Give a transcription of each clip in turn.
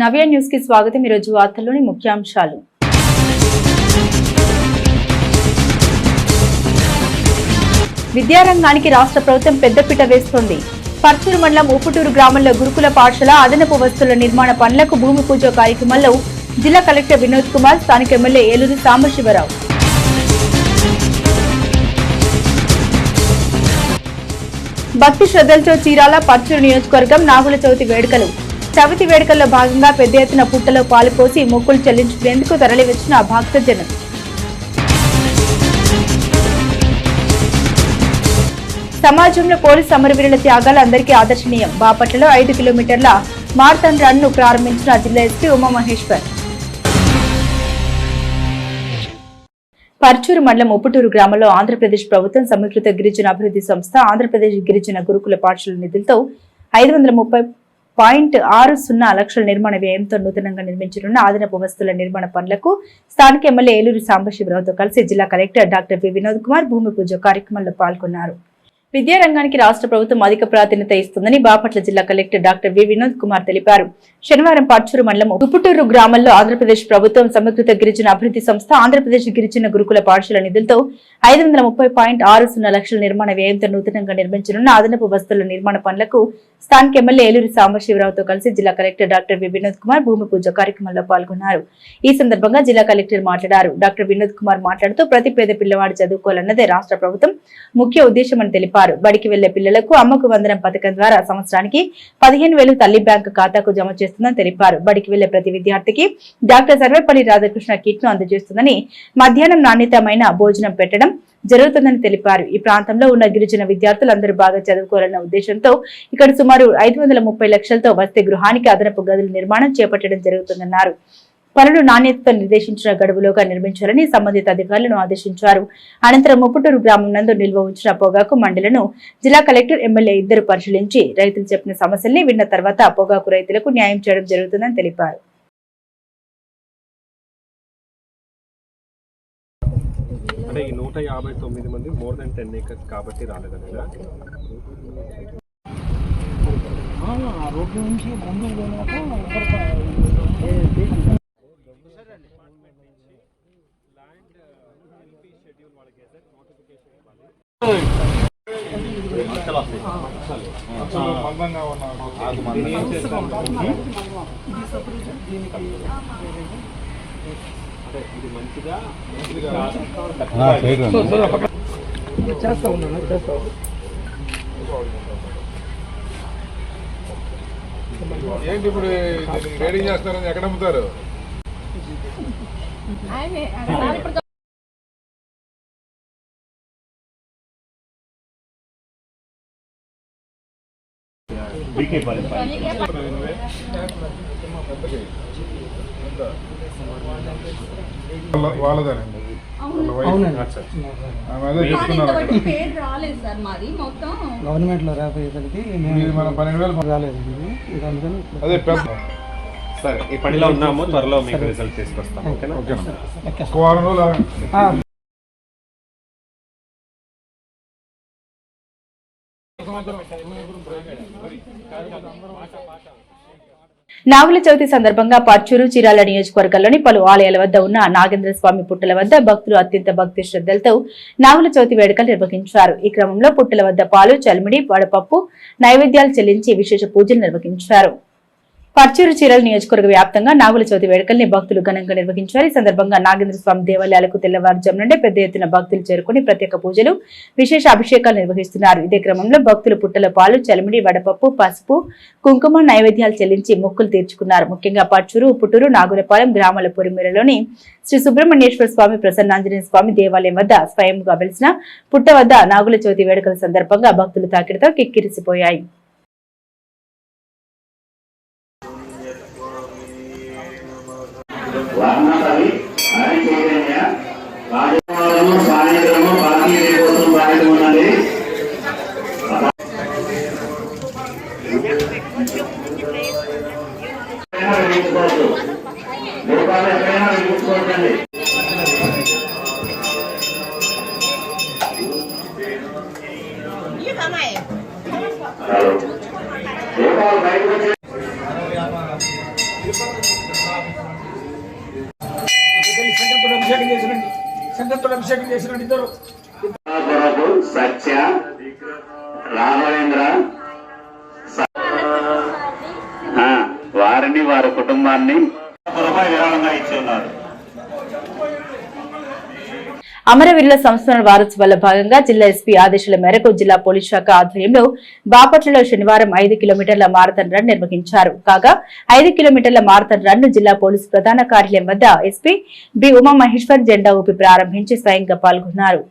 నవ్య న్యూస్కి స్వాగతం ఈరోజు వార్తల్లోని ముఖ్యాంశాలు. విద్యారంగానికి రాష్ట్ర ప్రభుత్వం పెద్దపీట వేస్తోంది. పర్చూరు మండలం ఉప్పుటూరు గ్రామంలో గురుకుల పాఠశాల అదనపు వస్తువుల నిర్మాణ పనులకు భూమి పూజ కార్యక్రమంలో జిల్లా కలెక్టర్ వినోద్ కుమార్ స్థానిక ఎమ్మెల్యే ఏలూరు సాంబశివరావు. భక్తి శ్రద్ధలతో చీరాల పర్చూరు నియోజకవర్గం నాగుల చవితి వేడుకలు. చవితి వేడుకల్లో భాగంగా పెద్ద ఎత్తున పుట్టలో పాలు పోసి మొక్కులు చెల్లించుకునేందుకు తరలివచ్చిన భక్తజనం సమాజంలో పోలీసు సమరవీరుల త్యాగాలు అందరికీ ఆదర్శనీయం. బాపట్లలో ఐదు కిలోమీటర్ల మారథాన్ రన్ను ప్రారంభించిన జిల్లా ఎస్పీ ఉమామహేశ్వర్. పర్చూరు మండలం ఉప్పుటూరు గ్రామంలో ఆంధ్రప్రదేశ్ ప్రభుత్వం సమీకృత గిరిజన అభివృద్ధి సంస్థ ఆంధ్రప్రదేశ్ గిరిజన గురుకుల పాఠశాల నిధులతో ఐదు వందల ముప్పై పాయింట్ ఆరు సున్నా లక్షల నిర్మాణ వ్యయంతో నూతనంగా నిర్మించనున్న అదనపు వస్తువుల నిర్మాణ పనులకు స్థానిక ఎమ్మెల్యే ఏలూరు సాంబశివరావుతో కలిసి జిల్లా collector doctor V Vinod Kumar భూమి పూజ కార్యక్రమంలో పాల్గొన్నారు. విద్యారంగానికి రాష్ట్ర ప్రభుత్వం అధిక ప్రాధాన్యత ఇస్తుందని బాపట్ల జిల్లా collector doctor V Vinod Kumar తెలిపారు. శనివారం పర్చూరు మండలం ఉప్పుటూరు గ్రామంలో ఆంధ్రప్రదేశ్ ప్రభుత్వం సమీకృత గిరిజన అభివృద్ధి సంస్థ ఆంధ్రప్రదేశ్ గిరిజన గురుకుల పాఠశాల నిధులతో ఐదు వందల ముప్పై పాయింట్ ఆరు సున్నా లక్షల నిర్మాణ వ్యయంతో నూతనంగా నిర్మించనున్న అదనపు వస్తువుల నిర్మాణ పనులకు స్థానిక ఎమ్మెల్యే ఏలూరు సాంబశివరావుతో కలిసి జిల్లా collector doctor V Vinod Kumar భూమి పూజ కార్యక్రమంలో పాల్గొన్నారు. ఈ సందర్భంగా జిల్లా కలెక్టర్ మాట్లాడారు. డాక్టర్ వినోద్ కుమార్ మాట్లాడుతూ ప్రతి పేద పిల్లవాడు చదువుకోవాలన్నదే రాష్ట్ర ప్రభుత్వం ముఖ్య ఉద్దేశమని తెలిపారు. బడికి వెళ్ళే పిల్లలకు అమ్మకు వందనం పథకం ద్వారా సంవత్సరానికి పదిహేను వేలు తల్లి బ్యాంకు ఖాతాకు జమ చేస్తుందని తెలిపారు. బడికి వెళ్ళే ప్రతి విద్యార్థికి డాక్టర్ సర్వేపల్లి రాధాకృష్ణ కిట్ను అందజేస్తుందని మధ్యాహ్నం నాణ్యతమైన భోజనం పెట్టడం జరుగుతుందని తెలిపారు. ఈ ప్రాంతంలో ఉన్న గిరిజన విద్యార్థులందరూ బాగా చదువుకోవాలన్న ఉద్దేశంతో ఇక్కడ సుమారు ఐదు వందల ముప్పై లక్షలతో వసతి గృహానికి అదనపు గదుల నిర్మాణం చేపట్టడం జరుగుతుందన్నారు. పనులు నాణ్యతతో నిర్దేశించిన గడువులోగా నిర్మించాలని సంబంధిత అధికారులను ఆదేశించారు. అనంతరం ముప్పుటూరు గ్రామం నందు నిల్వ ఉంచిన పొగాకు మండలను జిల్లా కలెక్టర్ ఎమ్మెల్యే ఇద్దరు పరిశీలించి రైతులు చెప్పిన సమస్యల్ని విన్న తర్వాత పొగాకు రైతులకు న్యాయం చేయడం జరుగుతుందని తెలిపారు. నూట యాభై తొమ్మిది మంది మోర్ దెన్ టెన్ ఏకర్స్ కాబట్టి రాలేదని కదా రోడ్డు నుంచి ముందుకు పోయినాక చేస్తా ఉన్నాను చేస్తా. ఏంటి ఇప్పుడు రేడింగ్ చేస్తారని ఎక్కడ అమ్ముతారు మాది మొత్తం గవర్నమెంట్లో అందుకని అదే సరే ఈ పనిలో ఉన్నాము. త్వరలో మీకు రిజల్ట్ తీసుకొస్తాం ఓకేనా? ఓకేనా ఒక వారం రోజులు ఆగండి. ఆ, నాగుల చవితి సందర్భంగా పర్చూరు చీరాల నియోజకవర్గాల్లోని పలు ఆలయాల వద్ద ఉన్న నాగేంద్ర స్వామి పుట్టల వద్ద భక్తులు అత్యంత భక్తి శ్రద్ధలతో నాగుల చవితి వేడుకలు నిర్వహించారు. ఈ క్రమంలో పుట్టల వద్ద పాలు చలిమిడి వడపప్పు నైవేద్యాలు చెల్లించి విశేష పూజలు నిర్వహించారు. పర్చూరు చీరల నియోజకవర్గ వ్యాప్తంగా నాగుల చవితి వేడుకల్ని భక్తులు ఘనంగా నిర్వహించారు. ఈ సందర్భంగా నాగేంద్ర స్వామి దేవాలయాలకు తెల్లవారుజాము నుండే పెద్ద ఎత్తున భక్తులు చేరుకుని ప్రత్యేక పూజలు విశేష అభిషేకాలు నిర్వహిస్తున్నారు. ఇదే క్రమంలో భక్తులు పుట్టల పాలు చలిమిడి వడపప్పు పసుపు కుంకుమ నైవేద్యాలు చెల్లించి మొక్కులు తీర్చుకున్నారు. ముఖ్యంగా పర్చూరు పుట్టూరు నాగులపాలెం గ్రామాల పొరిమేరలోని శ్రీ సుబ్రహ్మణ్యేశ్వర స్వామి ప్రసన్నాంజనేయ స్వామి దేవాలయం వద్ద స్వయంగా వెలిసిన పుట్ట వద్ద నాగుల చవితి వేడుకల సందర్భంగా భక్తులు తాకిడితో కిక్కిరిసిపోయాయి. కోసం బాధ్యత ఉన్నది ఎక్కడైనా వెలిగించుకోవచ్చు రూపాయలు ఎక్కడైనా వెలిగించుకోవచ్చండి సత్య రాఘవేంద్ర వారిని వారి కుటుంబాన్ని. విరాళంగా ఇచ్చి ఉన్నారు అమరవీరుల సంస్మరణ వారోత్సవాల్లో భాగంగా జిల్లా ఎస్పీ ఆదేశాల మేరకు జిల్లా పోలీస్ శాఖ ఆధ్వర్యంలో బాపట్లలో శనివారం ఐదు కిలోమీటర్ల మారథాన్ రన్ నిర్వహించారు. కాగా ఐదు కిలోమీటర్ల మారథాన్ రన్ను జిల్లా పోలీసు ప్రధాన కార్యాలయం వద్ద ఎస్పీ బి ఉమా మహేశ్వర్ జెండా ఊపి ప్రారంభించి స్వయంగా పాల్గొన్నారు.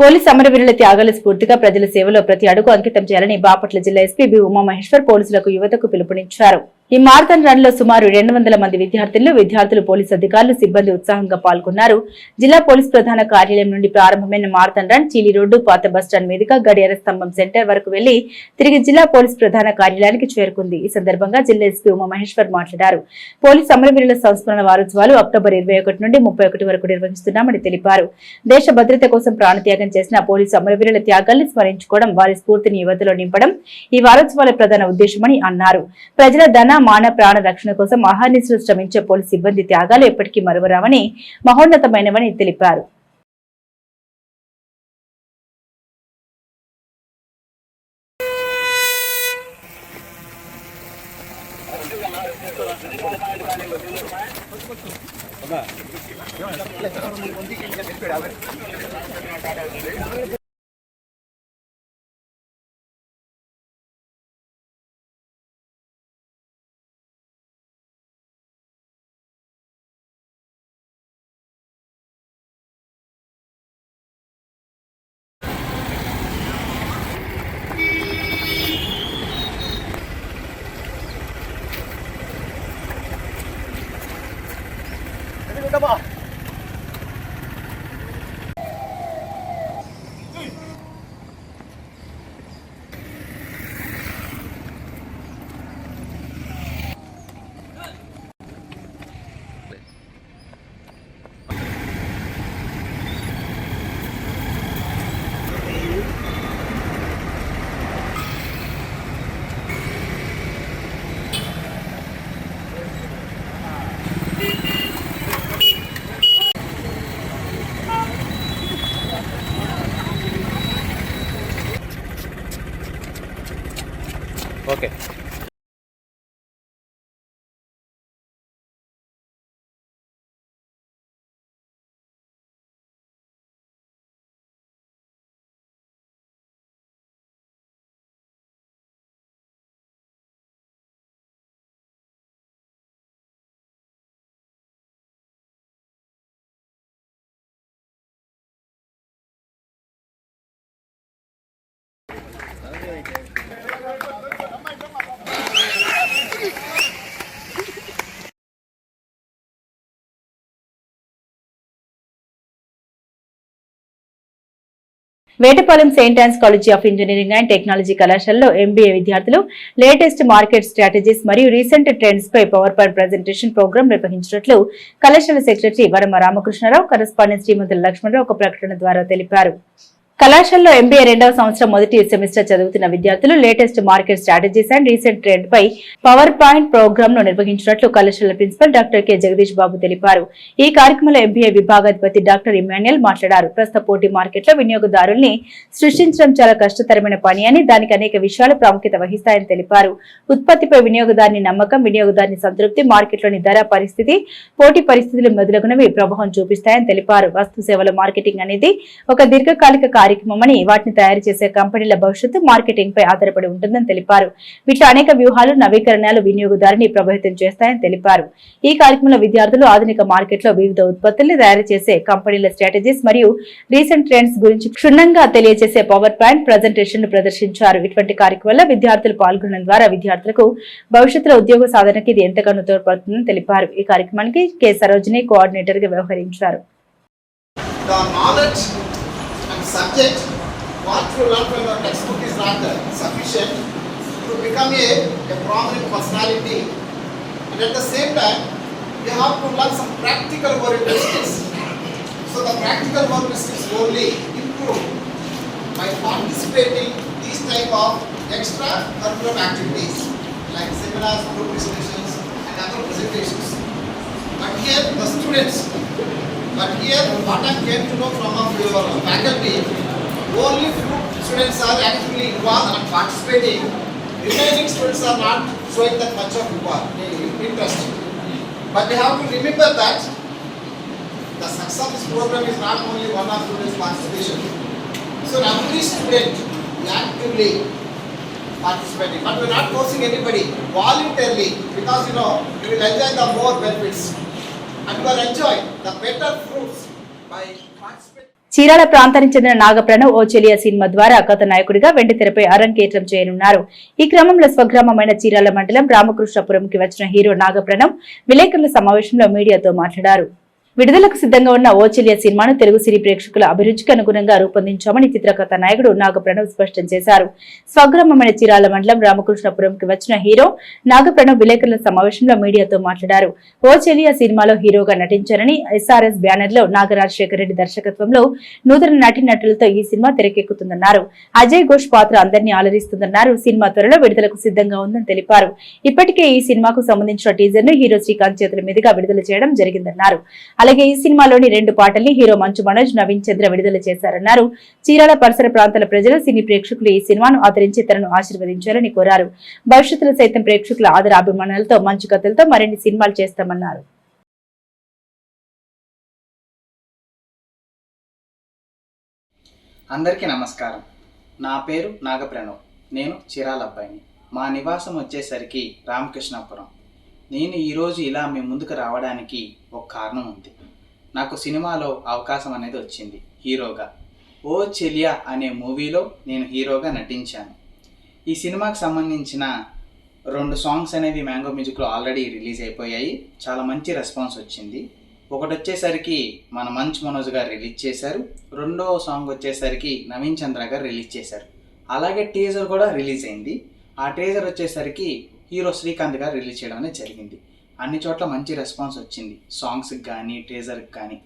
పోలీస్ అమరవీరుల త్యాగాల స్ఫూర్తిగా ప్రజల సేవలో ప్రతి అడుగు అంకితం చేయాలని బాపట్ల జిల్లా ఎస్పీ బి ఉమామహేశ్వర్ పోలీసులకు యువతకు పిలుపునిచ్చారు. ఈ మారథాన్ రన్లో సుమారు రెండు వందల మంది విద్యార్థులు విద్యార్థులు పోలీసు అధికారులు సిబ్బంది ఉత్సాహంగా పాల్గొన్నారు. జిల్లా పోలీస్ ప్రధాన కార్యాలయం నుండి ప్రారంభమైన మారథాన్ రన్ చీలి రోడ్డు పాత బస్టాండ్ మీదుగా గడియార స్తంభం సెంటర్ వరకు వెళ్ళి తిరిగి జిల్లా పోలీస్ ప్రధాన కార్యాలయానికి చేరుకుంది. ఈ సందర్భంగా జిల్లా ఎస్పీ ఉమామహేశ్వర్ మాట్లాడారు. పోలీస్ అమరవీరుల సంస్మరణ వారోత్సవాలు అక్టోబర్ ఇరవై ఒకటి నుండి ముప్పై ఒకటి వరకు నిర్వహిస్తున్నామని తెలిపారు. దేశ భద్రత కోసం ప్రాణత్యాగం చేసిన పోలీసు అమరవీరుల త్యాగాల్ని స్మరించుకోవడం వారి స్ఫూర్తిని యువతలో నింపడం ఈ వారోత్సవాల ప్రధాన ఉద్దేశమని అన్నారు. ప్రజల ధన మాన ప్రాణ రక్షణ కోసం అహర్నిశలు శ్రమించే పోలీసు సిబ్బంది త్యాగాలు ఎప్పటికీ మరువరావని మహోన్నతమైనవని తెలిపారు. Vetapalem saint Ann's college of engineering and technology కళాశాలలో ఎంబీఏ విద్యార్థులు లేటెస్ట్ మార్కెట్ స్ట్రాటజీస్ మరియు రీసెంట్ ట్రెండ్స్ పై పవర్ పాయింట్ ప్రజెంటేషన్ ప్రోగ్రాం నిర్వహించినట్లు కళాశాల సెక్రటరీ వరమ రామకృష్ణారావు కరస్పాండెంట్ శ్రీమంతుల లక్ష్మణరావు ఒక ప్రకటన ద్వారా తెలిపారు. కళాశాలలో ఎంబీఏ రెండవ సంవత్సరం మొదటి సెమిస్టర్ చదువుతున్న విద్యార్థులు latest market strategies and recent trend pi power point ప్రోగ్రామ్ను నిర్వహించినట్లు కళాశాల principal doctor K Jagadish Babu తెలిపారు. ఈ కార్యక్రమంలో ఎంబీఏ విభాగాధిపతి డాక్టర్ ఇమాన్యుయల్ మాట్లాడారు. ప్రస్తుత పోటీ మార్కెట్లో వినియోగదారుల్ని సృష్టించడం చాలా కష్టతరమైన పని అని దానికి అనేక విషయాలు ప్రాముఖ్యత వహిస్తాయని తెలిపారు. ఉత్పత్తిపై వినియోగదారుని నమ్మకం వినియోగదారుని సంతృప్తి మార్కెట్లోని ధర పరిస్థితి పోటీ పరిస్థితులు మొదలగునవి ప్రభావం చూపిస్తాయని తెలిపారు. వస్తు సేవల మార్కెటింగ్ అనేది ఒక దీర్ఘకాలిక కార్యక్రమమని వాటిని తయారు చేసే కంపెనీల భవిష్యత్తు మార్కెటింగ్ పై ఆధారపడి ఉంటుందని తెలిపారు. వీటిలో అనేక వ్యూహాలు నవీకరణలు వినియోగదారుని ప్రభావితం చేస్తాయని తెలిపారు. ఈ కార్యక్రమంలో విద్యార్థులు ఆధునిక మార్కెట్లో వివిధ ఉత్పత్తుల్ని తయారు చేసే కంపెనీల స్ట్రాటజీస్ మరియు రీసెంట్ ట్రెండ్స్ గురించి క్షుణ్ణంగా తెలియజేసే పవర్ పాయింట్ ప్రజెంటేషన్ను ప్రదర్శించారు. ఇటువంటి కార్యక్రమంలో విద్యార్థులు పాల్గొనడం ద్వారా విద్యార్థులకు భవిష్యత్తులో ఉద్యోగ సాధనకి ఇది ఎంతగానో తోడ్పడుతుందని తెలిపారు. ఈ కార్యక్రమానికి కె. సరోజిని కోఆర్డినేటర్గా వ్యవహరించారు. The knowledge subject, what you learn from your textbook is not uh, sufficient to become a, a prominent personality. And at the same time, you have to learn some practical oriented skills. So the practical work skills only improve by participating these type of extra curriculum activities like seminars, group discussions and other presentations. But here the students. But here, what I came to know from of your faculty, only few students are actually involved and participating. Remaining students are not showing that much of interest. But they have to remember that the success of this program is not only one of students' participation. So every student actively participating, but we're not forcing anybody voluntarily because you know you will enjoy the more benefits and will enjoy the better fruits by participating. Chirala ప్రాంతానికి చెందిన నాగప్రణవ్ ఓ చెలియా cinema ద్వారా కథ నాయకుడిగా వెండి తెరపై అరంగేట్రం చేయనున్నారు ఈ క్రమంలో స్వగ్రామమైన చీరాల మండలం రామకృష్ణపురంకి వచ్చిన హీరో నాగప్రణవ్ విలేకరుల సమావేశంలో మీడియాతో మాట్లాడారు విడుదలకు సిద్ధంగా ఉన్న ఓ సినిమాను తెలుగు సినీ ప్రేక్షకుల అభిరుచికి అనుగుణంగా రూపొందించామని చిత్రకథ నాయకుడు నాగప్రణవ్ స్పష్టం చేశారు. స్వగ్రామమైన చిరాల మండలం రామకృష్ణపురంకి వచ్చిన హీరో నాగప్రణవ్ విలేకరుల సమావేశంలో మీడియాతో మాట్లాడారు. ఓచెలియా సినిమాలో హీరోగా నటించారని ఎస్ఆర్ఎస్ బ్యానర్లో నాగరాజశేఖర రెడ్డి దర్శకత్వంలో నూతన నటీనటులతో ఈ సినిమా తెరకెక్కుతుందన్నారు. అజయ్ ఘోష్ పాత్ర అందరినీ ఆలరిస్తుందన్నారు. సినిమా త్వరలో విడుదలకు సిద్ధంగా ఉందని తెలిపారు. ఇప్పటికే ఈ సినిమాకు సంబంధించిన టీజర్ను హీరో శ్రీకాంత్ చేతుల మీదుగా విడుదల చేయడం జరిగిందన్నారు. అలాగే ఈ సినిమాలోని రెండు పాటల్ని హీరో మంచు మనోజ్ నవీన్ చంద్ర విడుదల చేశారన్నారు. చీరాల పరిసర ప్రాంతాల ప్రజలు సినీ ప్రేక్షకులు ఈ సినిమాను ఆదరించి తనను ఆశీర్వదించాలని కోరారు. భవిష్యత్తులో సైతం ప్రేక్షకుల ఆదరాభిమానాలతో మంచు కథలతో మరిన్ని సినిమాలు చేస్తామన్నారు. అందరికీ నమస్కారం. నా పేరు నాగప్రణవ్ నేను చిరాల అబ్బాయిని. మా నివాసం వచ్చేసరికి రామకృష్ణాపురం. నేను ఈరోజు ఇలా మీ ముందుకు రావడానికి ఒక కారణం ఉంది. నాకు సినిమాలో అవకాశం అనేది వచ్చింది హీరోగా. ఓ చెలియా అనే మూవీలో నేను హీరోగా నటించాను. ఈ సినిమాకు సంబంధించిన రెండు సాంగ్స్ అనేవి మ్యాంగో మ్యూజిక్లో ఆల్రెడీ రిలీజ్ అయిపోయాయి. చాలా మంచి రెస్పాన్స్ వచ్చింది. ఒకటి వచ్చేసరికి మన మంచ్ మనోజ్ గారు రిలీజ్ చేశారు. రెండో సాంగ్ వచ్చేసరికి నవీన్ చంద్ర గారు రిలీజ్ చేశారు. అలాగే టీజర్ కూడా రిలీజ్ అయింది. ఆ టీజర్ వచ్చేసరికి హీరో శ్రీకాంత్ గారు రిలీజ్ చేయడం అనేది జరిగింది. అన్ని చోట్ల మంచి రెస్పాన్స్ వచ్చింది. సాంగ్స్కి కానీ టీజర్కి కానీ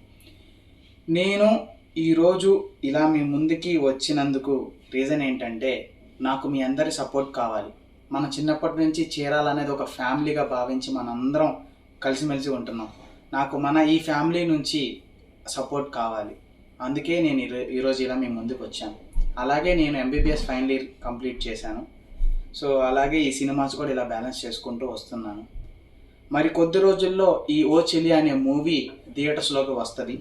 నేను ఈరోజు ఇలా మీ ముందుకి వచ్చినందుకు రీజన్ ఏంటంటే నాకు మీ అందరి సపోర్ట్ కావాలి. మన చిన్నప్పటి నుంచి చీరాలనేది ఒక ఫ్యామిలీగా భావించి మనందరం కలిసిమెలిసి ఉంటున్నాం. నాకు మన ఈ ఫ్యామిలీ నుంచి సపోర్ట్ కావాలి. అందుకే నేను ఈరోజు ఇలా మీ ముందుకు వచ్చాను. అలాగే నేను ఎంబీబీఎస్ ఫైనల్ ఇయర్ కంప్లీట్ చేశాను. సో అలాగే ఈ సినిమాస్ కూడా ఇలా బ్యాలెన్స్ చేసుకుంటూ వస్తున్నాను. మరి కొద్ది రోజుల్లో ఈ ఓ చెలి అనే మూవీ థియేటర్స్లోకి వస్తుంది.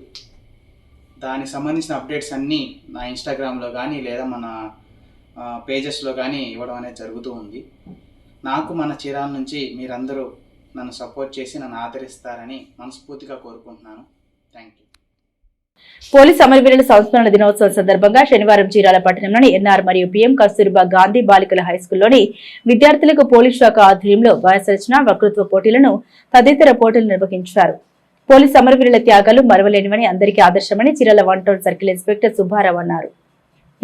దానికి సంబంధించిన అప్డేట్స్ అన్నీ నా ఇన్స్టాగ్రామ్లో కానీ లేదా మన పేజెస్లో కానీ ఇవ్వడం అనేది జరుగుతూ ఉంది. నాకు మన చీరాల నుంచి మీరందరూ నన్ను సపోర్ట్ చేసి నన్ను ఆదరిస్తారని మనస్ఫూర్తిగా కోరుకుంటున్నాను. థ్యాంక్ యూ పోలీస్ అమరవీరుల సంస్మరణ దినోత్సవం సందర్భంగా శనివారం చీరాల పట్టణంలోని ఎన్ఆర్ మరియు పిఎం కస్తూరిబా గాంధీ బాలికల హైస్కూల్లోని విద్యార్థులకు పోలీస్ శాఖ ఆధ్వర్యంలో వయసరచన వక్తృత్వ పోటీలను తదితర పోటీలు నిర్వహించారు. పోలీస్ అమరవీరుల త్యాగాలు మరవలేనివని అందరికీ ఆదర్శమని Chirala one town circle inspector Subbarao అన్నారు.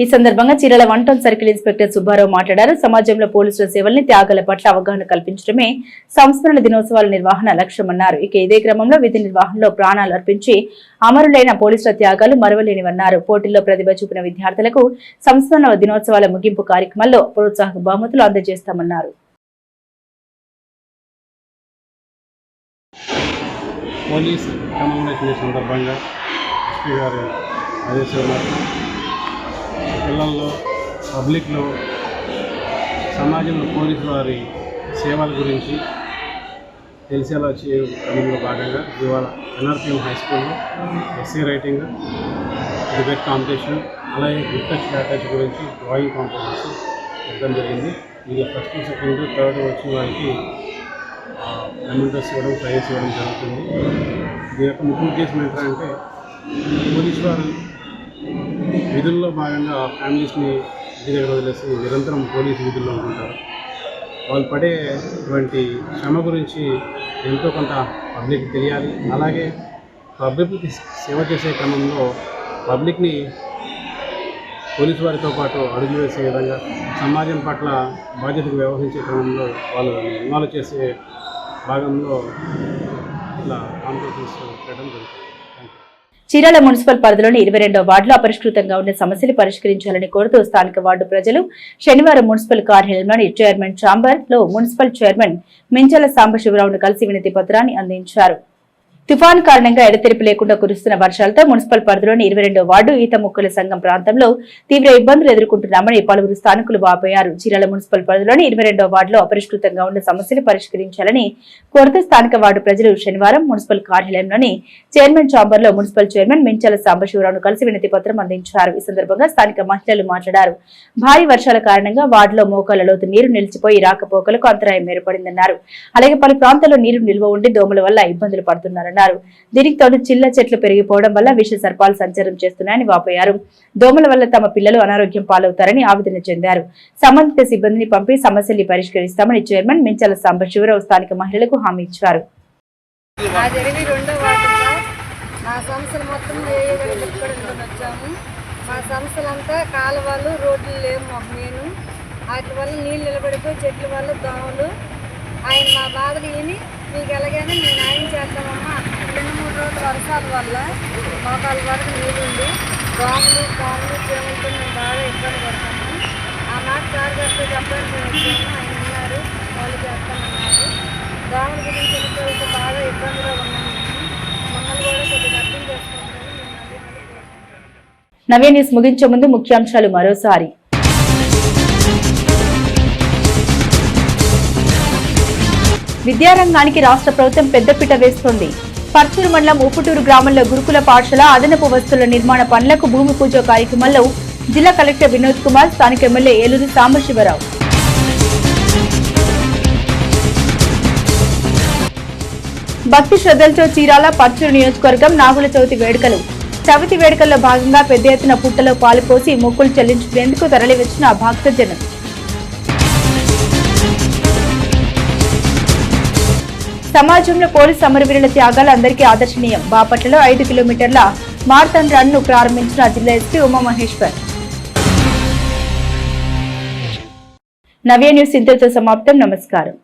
ఈ సందర్భంగా Chirala one town circle inspector Subbarao మాట్లాడారు. సమాజంలో పోలీసుల సేవల్ని త్యాగాల పట్ల అవగాహన కల్పించడమే సంస్మరణ దినోత్సవాల నిర్వహణ లక్ష్యమన్నారు. ఇక ఇదే క్రమంలో విధి నిర్వహణలో ప్రాణాలు అర్పించి అమరులైన పోలీసుల త్యాగాలు మరవలేనివన్నారు. పోటీల్లో ప్రతిభ చూపిన విద్యార్థులకు సంస్మరణ దినోత్సవాల ముగింపు కార్యక్రమంలో ప్రోత్సాహక బహుమతులు అందజేస్తామన్నారు. పోలీస్ కమాండేషన్ సందర్భంగా ఎస్పీ గారి ఆదేశాల పిల్లల్లో పబ్లిక్లో సమాజంలో పోలీసు వారి సేవల గురించి తెలిసేలా చేయడంలో భాగంగా ఇవాళ ఎన్ఆర్పిఎం హై స్కూల్లో ఎస్సీ రైటింగ్ డిబేట్ కాంపిటీషన్ అలాగే గుడ్ టచ్ గురించి డ్రాయింగ్ కాంపిటీషన్స్ పెట్టడం జరిగింది. వీళ్ళ ఫస్ట్ సెకండ్ థర్డ్ వచ్చిన వారికి మెమెంటోస్ ఇవ్వడం ప్రైజ్ ఇవ్వడం జరుగుతుంది. ఇది యొక్క ముఖ్య ఉద్దేశం ఏంటంటే పోలీసు వారు విధుల్లో భాగంగా ఫ్యామిలీస్ని ఇంటి దగ్గర వదిలేసి నిరంతరం పోలీసు విధుల్లో ఉంటుంటారు. వాళ్ళు పడేటువంటి శ్రమ గురించి ఎంతో కొంత పబ్లిక్ తెలియాలి. అలాగే పబ్లిక్కి సేవ చేసే క్రమంలో పబ్లిక్ని పోలీసు వారితో పాటు అడుగు వేసే విధంగా సమాజం పట్ల బాధ్యతకు వ్యవహరించే క్రమంలో వాళ్ళు ఇన్వాల్వ్ చేసే భాగంలో ఇట్లా కాంపిటీషన్స్ పెట్టడం జరుగుతుంది. చీరాల మున్సిపల్ పరిధిలోని ఇరవై రెండో వార్డులో అపరిష్కృతంగా ఉన్న సమస్యలు పరిష్కరించాలని కోరుతూ స్థానిక వార్డు ప్రజలు శనివారం మున్సిపల్ కార్యాలయంలోని చైర్మన్ ఛాంబర్లో మున్సిపల్ చైర్మన్ మించాల సాంబశివరావును కలిసి వినతి పత్రాన్ని అందించారు. తుఫాన్ కారణంగా ఎడతెరిపి లేకుండా కురుస్తున్న వర్షాలతో మున్సిపల్ పరిధిలోని ఇరవై రెండో వార్డు ఈత ముక్కల సంఘం ప్రాంతంలో తీవ్ర ఇబ్బందులు ఎదుర్కొంటున్నామని పలువురు స్థానికులు వాపోయారు. చీరాల మున్సిపల్ పరిధిలోని ఇరవై రెండో వార్డులో అపరిష్కృతంగా ఉన్న సమస్యలు పరిష్కరించాలని కోరుతూ స్థానిక వార్డు ప్రజలు శనివారం మున్సిపల్ కార్యాలయంలోని చైర్మన్ ఛాంబర్లో మున్సిపల్ చైర్మన్ మించాల సాంబశివరావును కలిసి వినతి పత్రం అందించారు. ఈ సందర్భంగా స్థానిక మహిళలు మాట్లాడారు. భారీ వర్షాల కారణంగా వార్డులో మోకాల లోతు నీరు నిలిచిపోయి రాకపోకలకు అంతరాయం ఏర్పడిందన్నారు. అలాగే పలు ప్రాంతాల్లో నీరు నిల్వ ఉండి దోమల వల్ల ఇబ్బందులు పడుతున్నారన్నారు. అన్నారు. దీనికి తోడు చిల్ల చెట్లు పెరిగిపోవడం వల్ల విష సర్పాలు సంచారం చేస్తున్నాయని వాపోయారు. దోమల వల్ల తమ పిల్లలు అనారోగ్యం పాలవుతారని ఆవేదన చెందారు. సంబంధిత సిబ్బందిని పంపి సమస్యల్ని పరిష్కరిస్తామని చైర్మన్ మించాల సాంబశివరావు స్థానిక మహిళలకు హామీ ఇచ్చారు. మా సమస్యలు మొత్తం వచ్చాము. మా సమస్యలంతా కాలువలు రోడ్లు లేవు మాకు నేను వాటి వల్ల నీళ్ళు నిలబడిపోయి చెట్ల వల్ల దోమలు. ఆయన మా బాధలు విని మీకు ఎలాగైనా మేము న్యాయం చేస్తామమ్మా రెండు మూడు రోజుల వర్షాల వల్ల మోకాల వరకు నీళ్ళుండి దోమలు పాములు చీమలతో మేము బాగా ఇబ్బంది పడతాము. ఆ మాట సార్ గారితో చెప్పడానికి మేము వచ్చాము ఆయన ఉన్నారు వాళ్ళు చేస్తామన్నారు. దోమల గురించి వెళ్ళిపోతే బాగా ఇబ్బందిగా ఉన్నాము మమ్మల్ని కూడా కొద్దిగా అర్థం చేసుకుంటారు నవే న్యూస్ ముగించే ముందు ముఖ్యాంశాలు మరోసారి. విద్యారంగానికి రాష్ట్ర ప్రభుత్వం పెద్దపీట వేస్తోంది. పర్చూరు మండలం ఉప్పుటూరు గ్రామంలో గురుకుల పాఠశాల అదనపు వస్తువుల నిర్మాణ పనులకు భూమి పూజ కార్యక్రమంలో జిల్లా కలెక్టర్ వినోద్ కుమార్ స్థానిక ఎమ్మెల్యే ఏలూరు సాంబశివరావు. భక్తి శ్రద్ధలతో చీరాల పర్చూరు నియోజకవర్గం నాగుల చవితి వేడుకలు. చవితి వేడుకల్లో భాగంగా పెద్ద ఎత్తున పుట్టలో పాలు పోసి మొక్కులు చెల్లించుకునేందుకు తరలివచ్చిన భక్తజనం. సమాజంలో పోలీస్ సమరవీరుల త్యాగాలు అందరికీ ఆదర్శనీయం. బాపట్లలో ఐదు కిలోమీటర్ల మారథాన్ రన్ను ప్రారంభించిన జిల్లా ఎస్పీ ఉమామహేశ్వర్. నవ్య న్యూస్ ఇంతటితో సమాప్తం. నమస్కారం.